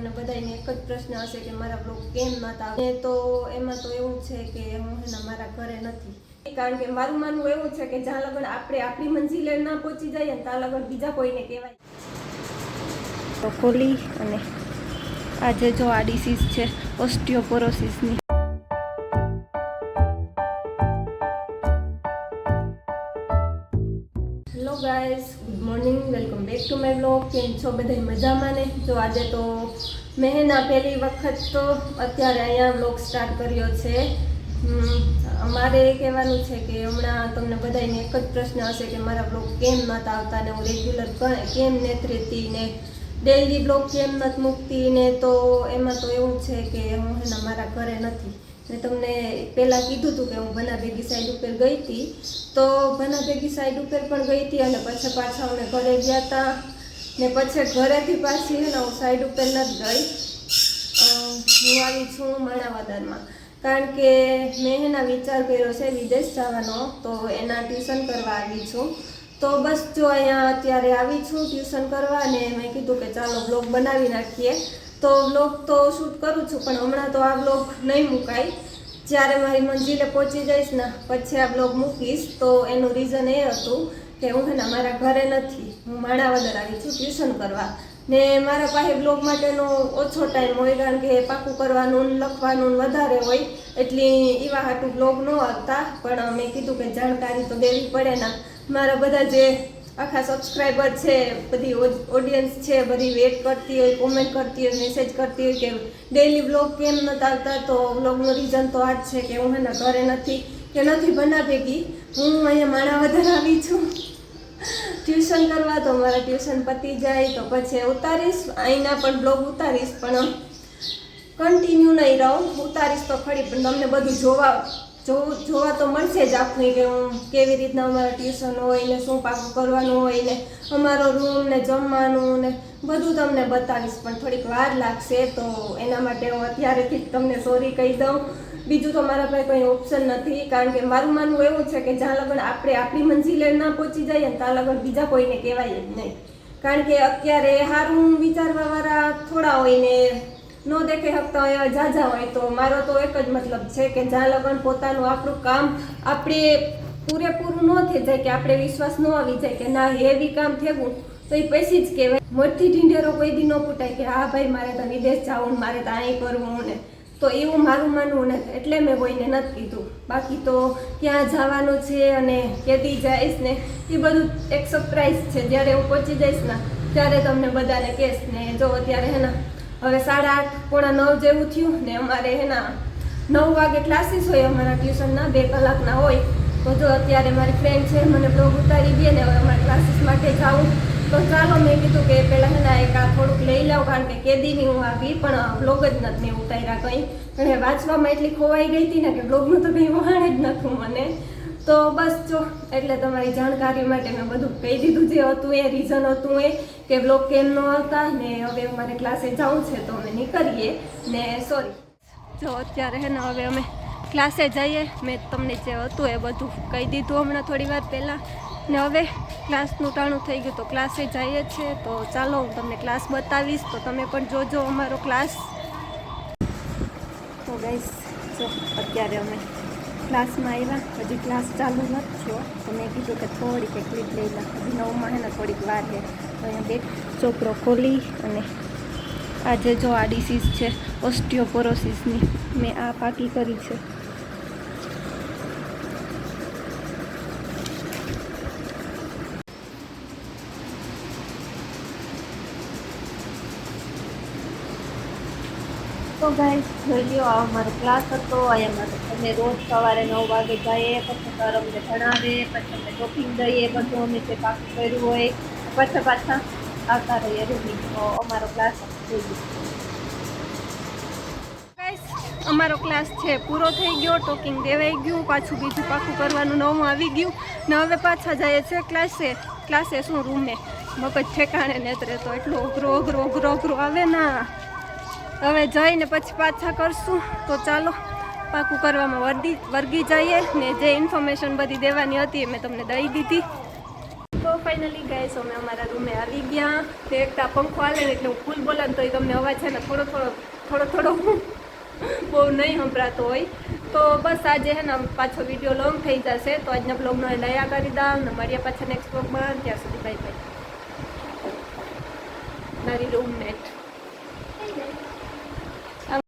તમને બધાને એક જ પ્રશ્ન હશે કે મારા બ્લોગ કેમ નતા તો એમાં તો એવું છે કે હું હેના મારા ઘરે નથી. કારણ કે મારું માનવું એવું છે કે જ્યાં લગન આપણે આપણી મંજિલે ના પહોંચી જઈએ ને ત્યાં લગન બીજા કોઈને કહેવાય. ખોલી અને આજે જો આ ડિસીઝ છે ઓસ્ટિયોપોરોસિસની બેક ટુ માય બ્લોગ કેમ છો બધા મજામાં ને? જો આજે તો મહેના પહેલી વખત તો અત્યારે અહીંયા બ્લોગ સ્ટાર્ટ કર્યો છે. અમારે એ કહેવાનું છે કે હમણાં તમને બધાને એક જ પ્રશ્ન હશે કે મારા બ્લોગ કેમ નહોતા આવતા ને હું રેગ્યુલર કેમ નથી ને? ડેઇલી બ્લોગ કેમ નથી મૂકતી ને? તો એમાં તો એવું છે કે હું હેના મારા ઘરે નથી. મેં તમને પહેલાં કીધું હતું કે હું ભના ભેગી સાઈડ ઉપર ગઈ હતી. તો ભના ભેગી સાઈડ ઉપર પણ ગઈ હતી અને પછી પાછા અમે ઘરે ગયા હતા. ને પછી ઘરેથી પાછી હે ને હું સાઈડ ઉપર નથી ગઈ. હું આવી છું માણાવદરમાં. કારણ કે મેં એના વિચાર કર્યો છે વિદેશ જવાનો, તો એના ટ્યુશન કરવા આવી છું. તો બસ જો અહીંયા અત્યારે આવી છું ટ્યુશન કરવા ને મેં કીધું કે ચાલો બ્લોગ બનાવી નાખીએ. તો બ્લોગ તો શૂટ કરું છું, પણ હમણાં તો આ બ્લોગ નહીં મુકાય. જ્યારે મારી મંજિલે પહોંચી જઈશ ને, પછી આ બ્લોગ મૂકીશ, તો એનું રીઝન એ હતું કે હું ને મારા ઘરે નથી, હું માણાવદર આવી છું ટ્યુશન કરવા. ને મારા પાસે બ્લોગ માટેનો ઓછો ટાઈમ હોય, કારણ કે પાકું કરવાનું લખવાનું વધારે હોય, એટલી એવા હાટું બ્લોગ ન આવતા. પણ મેં કીધું કે જાણકારી તો દેવી પડે ને. મારા બધા જે આખા સબસ્ક્રાઈબર છે, બધી ઓડિયન્સ છે, બધી વેટ કરતી હોય કોમેન્ટ કરતી હોય મેસેજ કરતી હોય કે ડેઈલી બ્લોગ કેમ નથી આવતા, તો બ્લોગનું રીઝન તો આ જ છે કે હું એના ઘરે નથી, કે નથી બના ભેગી હું અહીંયા માણા વધારે આવી છું. ટ્યુશન કરવા તો મારા ટ્યુશન પતી જાય, તો પછી ઉતારીશ, અહીંના પણ બ્લોગ ઉતારીશ, પણ કન્ટિન્યુ નહીં રહું. ઉતારીશ તો ખરી, પણ તમને બધું જોવા જોવું તો મળશે જ આપને કે હું કેવી રીતના અમારા ટ્યુશન હોય ને શું પાકું કરવાનું હોય ને અમારો રૂમ ને જમવાનું ને બધું તમને બતાવીશ, પણ થોડીક વાર લાગશે તો એના માટે હું અત્યારેથી જ તમને સોરી કહી દઉં. બીજું તો મારા પાસે કોઈ ઓપ્શન નથી, કારણ કે મારું માનવું એવું છે કે જ્યાં લગન આપણે આપણી મંજિલે ના પહોંચી જઈએ ને ત્યાં લગન બીજા કોઈને કહેવાય જ નહીં. કારણ કે અત્યારે સારું વિચારવાવાળા થોડા હોય ને ન દેખી શકતા હોય, ઝાઝા હોય તો. મારો તો એક જ મતલબ છે કે જ્યાં લગન પોતાનું આપણું કામ આપણે પૂરેપૂરું ન થઈ જાય, કે આપણે વિશ્વાસ ન આવી જાય કે ના હેવી કામ થયું તો એ પૈસી જ કહેવાય. મોટી ઢીંઢેરો કોઈ દી ન પૂટાય કે, હા ભાઈ, મારે તો વિદેશ જવું મારે તો અહીં કરવું ને. તો એવું મારું માનવું નથી એટલે મેં કોઈને નથી કીધું. બાકી તો ક્યાં જવાનું છે અને કેદી જઈશ ને એ બધું એક સરપ્રાઈઝ છે. જ્યારે હું પહોંચી જઈશ ને, ત્યારે તમને બધાને કહેશ ને, જો અત્યારે હે ને હવે સાડા આઠ પોણા નવ જેવું થયું ને અમારે એના નવ વાગે ક્લાસીસ હોય, અમારા ટ્યુશનના બે કલાકના હોય. તો જો અત્યારે મારી ફ્રેન્ડ છે, મને બ્લોગ ઉતારી દે ને હવે અમારા ક્લાસીસ માટે જાઉં. તો ચાલો, મેં કીધું કે પહેલાં એના એક આ થોડુંક લઈ લઉં કારણ કે કેદીની હું આવી, પણ બ્લોગ જ નથી ઉતાર્યા કંઈ. અને વાંચવામાં એટલી ખોવાઈ ગઈ હતી ને કે બ્લોગનું તો કંઈ વહાણ જ નહોતું મને. તો બસ જો, એટલે તમારી જાણકારી માટે મેં બધું કહી દીધું. જે હતું એ રીઝન હતું એ કે બ્લોગ કેમ ન આવતા ને હવે મારે ક્લાસે જવું છે તો અમે નીકળીએ. ને સોરી જો, અત્યારે હે ને હવે અમે ક્લાસે જઈએ. મેં તમને જે હતું એ બધું કહી દીધું હમણાં થોડી વાર પહેલાં. ને હવે ક્લાસનું ટાણું થઈ ગયું તો ક્લાસે જઈએ છીએ તો ચાલો, હું તમને ક્લાસ બતાવીશ. તો તમે પણ જોજો અમારો ક્લાસ તો ગાઈસ જો, અત્યારે અમે ક્લાસમાં આવ્યા હજી ક્લાસ ચાલુ નથી તો મેં કીધું કે થોડીક એક ક્લિપ લઈ લા હજી નવમાં ને થોડીક વાર છે તો અહીંયા બે છોકરો ખોલી અને આજે જો આ ડિસીઝ છે ઓસ્ટિયોપોરોસિસની મેં આ પાકી કરી છે. ગાઈસ જોઈ લ્યો, આ અમારો ક્લાસ હતો, અહીંયા અમે રોજ સવારે નવ વાગે જઈએ, પછી સર અમને ભણાવે, પછી અમે ટોપિંગ દઈએ, બધું અમે જે પાકું કર્યું હોય, પછી પાછા આવતા રહીએ રૂમી તો અમારો ક્લાસ ગયો અમારો ક્લાસ છે, પૂરો થઈ ગયો ટોકિંગ દેવાઈ ગયું, પાછું બીજું પાકું કરવાનું નવું આવી ગયું. ને હવે પાછા જઈએ છે ક્લાસે ક્લાસે શું રૂમે મગજ ઠેકાણે નેતરે તો એટલો અઘરો અઘરો અઘરો અઘરો આવે ના. હવે જઈને પછી પાછા કરશું. તો ચાલો, પાકું કરવામાં વર્દી વર્ગી જઈએ ને જે ઇન્ફોર્મેશન બધી દેવાની હતી એ મેં તમને દઈ દીધી. તો ફાઇનલી ગાઈસ અમે અમારા રૂમે આવી ગયા. તે એકતા પંખો હાલે ને એટલે હું ફૂલ બોલાને તો એ તમને અવાજ છે ને થોડો થોડો થોડો થોડો બહુ નહીં સંભળાતો હોય. તો બસ આજે હે ને પાછો વીડિયો લોંગ થઈ જશે. તો આજના બ્લોગનો અહીંયા કરી દા ને મળીએ પાછા નેક્સ્ટ બ્લોગમાં ત્યાં સુધી બાય બાય મારી રૂમમેટ